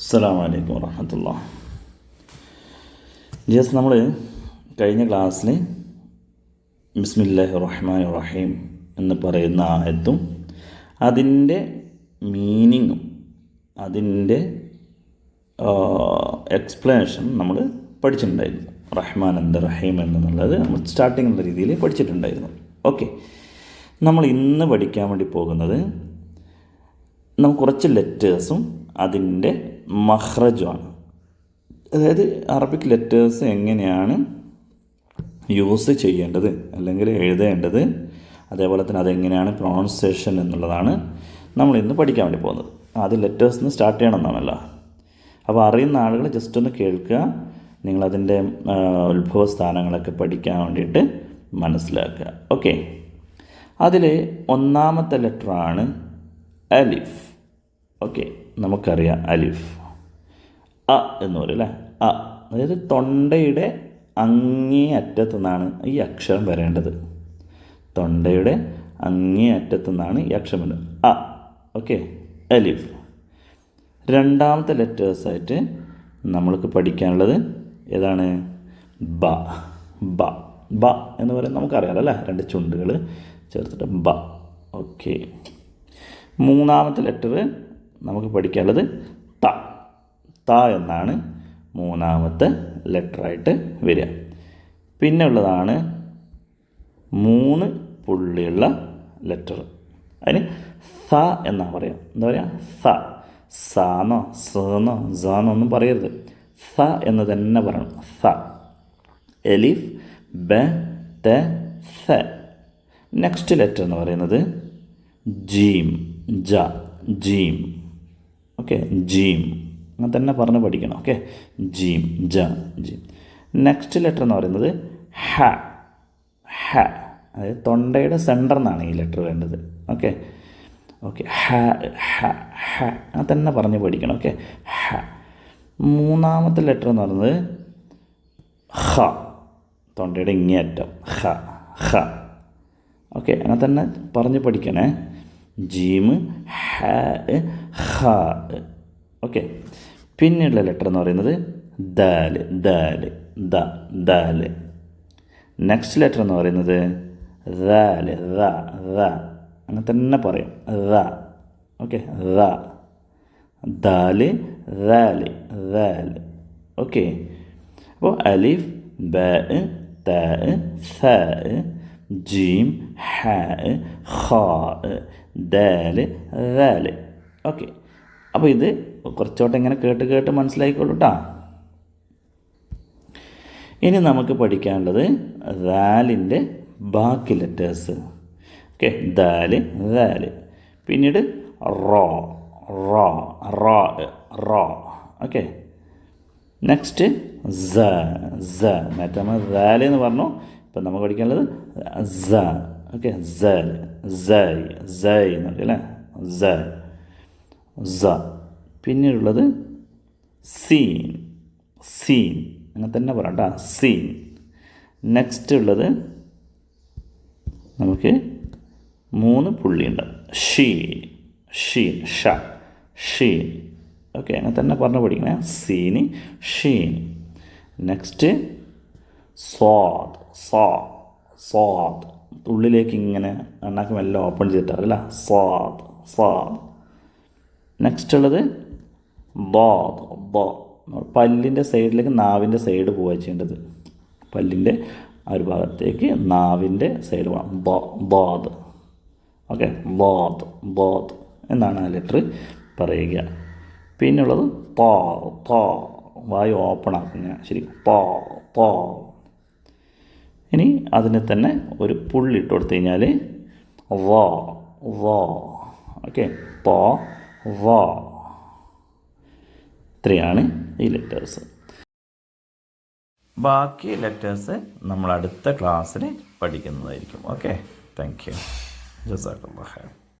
അസ്സാം വലൈക്കും വറഹമത്തുള്ള. ജസ് നമ്മൾ കഴിഞ്ഞ ക്ലാസ്സിൽ ബിസ്മില്ലാഹി റഹ്മാൻ റഹീം എന്ന് പറയുന്ന ആയത്തും അതിന്റെ മീനിങ്ങും അതിന്റെ എക്സ്പ്ലനേഷൻ നമ്മൾ പഠിച്ചിട്ടുണ്ടായിരുന്നു. റഹ്മാൻ എന്ത് റഹീം എന്നുള്ളത് നമ്മൾ സ്റ്റാർട്ടിംഗ് എന്ന രീതിയിൽ പഠിച്ചിട്ടുണ്ടായിരുന്നു. ഓക്കെ നമ്മൾ ഇന്ന് പഠിക്കാൻ വേണ്ടി പോകുന്നത് നമുക്ക് കുറച്ച് ലെറ്റേഴ്സും അതിന്റെ മഹ്റജുമാണ് അതായത് അറബിക് ലെറ്റേഴ്സ് എങ്ങനെയാണ് യൂസ് ചെയ്യേണ്ടത് അല്ലെങ്കിൽ എഴുതേണ്ടത് അതേപോലെ തന്നെ അതെങ്ങനെയാണ് പ്രൊണൗൺസിയേഷൻ എന്നുള്ളതാണ് നമ്മൾ ഇന്ന് പഠിക്കാൻ വേണ്ടി പോകുന്നത്. ആദ്യം ലെറ്റേഴ്സ് നിന്ന് സ്റ്റാർട്ട് ചെയ്യണമെന്നാണല്ലോ അപ്പോൾ അറിയുന്ന ആളുകൾ ജസ്റ്റ് ഒന്ന് കേൾക്കുക. നിങ്ങളതിന്റെ ഉത്ഭവ സ്ഥാനങ്ങളൊക്കെ പഠിക്കാൻ വേണ്ടിയിട്ട് മനസ്സിലാക്കുക. ഓക്കെ അതിൽ ഒന്നാമത്തെ ലെറ്ററാണ് അലിഫ്. ഓക്കെ നമുക്കറിയാം അലിഫ്. അ എന്ന് പറയും അല്ലേ? അ. അതായത് തൊണ്ടയുടെ അങ്ങേ അറ്റത്തു നിന്നാണ് ഈ അക്ഷരം വരേണ്ടത്. തൊണ്ടയുടെ അങ്ങേ അറ്റത്തു നിന്നാണ് ഈ അക്ഷരം വരുന്നത് അ. ഓക്കെ? അലിഫ്. രണ്ടാമത്തെ ലെറ്റേഴ്സായിട്ട് നമ്മൾക്ക് പഠിക്കാനുള്ളത് ഏതാണ്? ബ. ബ. ബ എന്ന് പറയുന്നത് നമുക്കറിയാം അല്ലേ? രണ്ട് ചുണ്ടുകൾ ചേർത്തിട്ട് ബ. ഓക്കെ. മൂന്നാമത്തെ ലെറ്റർ നമുക്ക് പഠിക്കാനുള്ളത് ത. ത എന്നാണ് മൂന്നാമത്തെ ലെറ്ററായിട്ട് വരിക. പിന്നെ ഉള്ളതാണ് മൂന്ന് പുള്ളിയുള്ള ലെറ്റർ അതിന് സ എന്നാണ് പറയുക എന്താ പറയുക സ. സാന്നോ സന്നോ സാന്നോ ഒന്നും പറയരുത്. സ എന്ന് തന്നെ പറയണം. സ. എലിഫ് ബ ത സ. നെക്സ്റ്റ് ലെറ്റർ എന്ന് പറയുന്നത് ജീം ജ ജീം. ഓക്കെ ജീം. അങ്ങനെ തന്നെ പറഞ്ഞ് പഠിക്കണം ഓക്കെ ജീം ജ ജീം. നെക്സ്റ്റ് ലെറ്റർ എന്ന് പറയുന്നത് ഹ ഹ. അതായത് തൊണ്ടയുടെ സെന്റർ എന്നാണ് ഈ ലെറ്റർ വേണ്ടത് ഓക്കെ ഓക്കെ ഹ ഹ ഹ. അങ്ങനെ തന്നെ പറഞ്ഞ് പഠിക്കണം ഓക്കെ ഹ. മൂന്നാമത്തെ ലെറ്റർ എന്ന് പറയുന്നത് ഹ തൊണ്ടയുടെ ഇങ്ങേയറ്റം ഹ ഹ. ഓക്കെ അങ്ങനെ തന്നെ പറഞ്ഞ് പഠിക്കണേ. ജീം ഹ ഹ. ഓക്കെ പിന്നെയുള്ള ലെറ്റർ എന്ന് പറയുന്നത് ദാൽ ദാൽ ദ ദാൽ നെക്സ്റ്റ് ലെറ്റർ എന്ന് പറയുന്നത് ദാൽ ദ ദ. അങ്ങനെ തന്നെ പറയും. ദ. ഓക്കെ ദ. ദാൽ ദാൽ ദാൽ ഓക്കെ അപ്പോൾ അലിഫ് ബ ത സ ജീം ഹ ഖ ദാൽ ദാൽ ഓക്കെ അപ്പോൾ ഇത് കുറച്ചോട്ട് ഇങ്ങനെ കേട്ട് കേട്ട് മനസ്സിലായിക്കോളൂ കേട്ടോ ഇനി നമുക്ക് പഠിക്കാനുള്ളത് ദാലിന്റെ ബാക്കി ലെറ്റേഴ്സ്. ഓക്കെ ദാൽ ദാൽ പിന്നീട് റോ റോ റോ റോ. ഓക്കെ. നെക്സ്റ്റ് സ സ. മറ്റേ നമ്മൾ ദാൽ എന്ന് പറഞ്ഞു. ഇപ്പം നമുക്ക് പഠിക്കാനുള്ളത് സ. ഓക്കെ സ സൈ സൈ എന്ന് പറയും അല്ലേ? സ. സ. പിന്നീടുള്ളത് സീൻ. സീൻ. അങ്ങനെ തന്നെ പറയാം കേട്ടോ സീൻ. നെക്സ്റ്റ് ഉള്ളത് നമുക്ക് മൂന്ന് പുള്ളിയുണ്ട്. ഷീൻ. ഷീൻ. ഷ. ഷീൻ. ഓക്കെ അങ്ങനെ തന്നെ പറഞ്ഞ് പഠിക്കണേ. Scene Sheen. നെക്സ്റ്റ് സ്വാദ്. സ്വാ സ്വാദ്. ഉള്ളിലേക്ക് ഇങ്ങനെ എണ്ണാക്ക് എല്ലാം ഓപ്പൺ ചെയ്തിട്ടാറില്ല സ്വാദ്. സ്വാദ്. നെക്സ്റ്റ് ഉള്ളത് ബോ ബോ പല്ലിന്റെ സൈഡിലേക്ക് നാവിന്റെ സൈഡ് പോവുക ചെയ്യേണ്ടത്. പല്ലിന്റെ ആ ഒരു ഭാഗത്തേക്ക് നാവിന്റെ സൈഡ് പോകണം ബോ ബോദ് ഓക്കെ ബോദ് ബോദ് എന്നാണ് ആ ലെറ്റർ പറയുക. പിന്നുള്ളത് പോ പോ വായു ഓപ്പൺ ആക്കുക ശരി പോ പോ ഇനി അതിന് തന്നെ ഒരു പുള്ളിട്ട് കൊടുത്തു കഴിഞ്ഞാൽ വോ വോ. ഓക്കെ തോ വോ. ഇത്രയാണ് ഈ ലെറ്റേഴ്സ് ബാക്കി ലെറ്റേഴ്സ് നമ്മൾ അടുത്ത ക്ലാസ്സിൽ പഠിക്കുന്നതായിരിക്കും. Okay thank you ജസാക്കുള്ള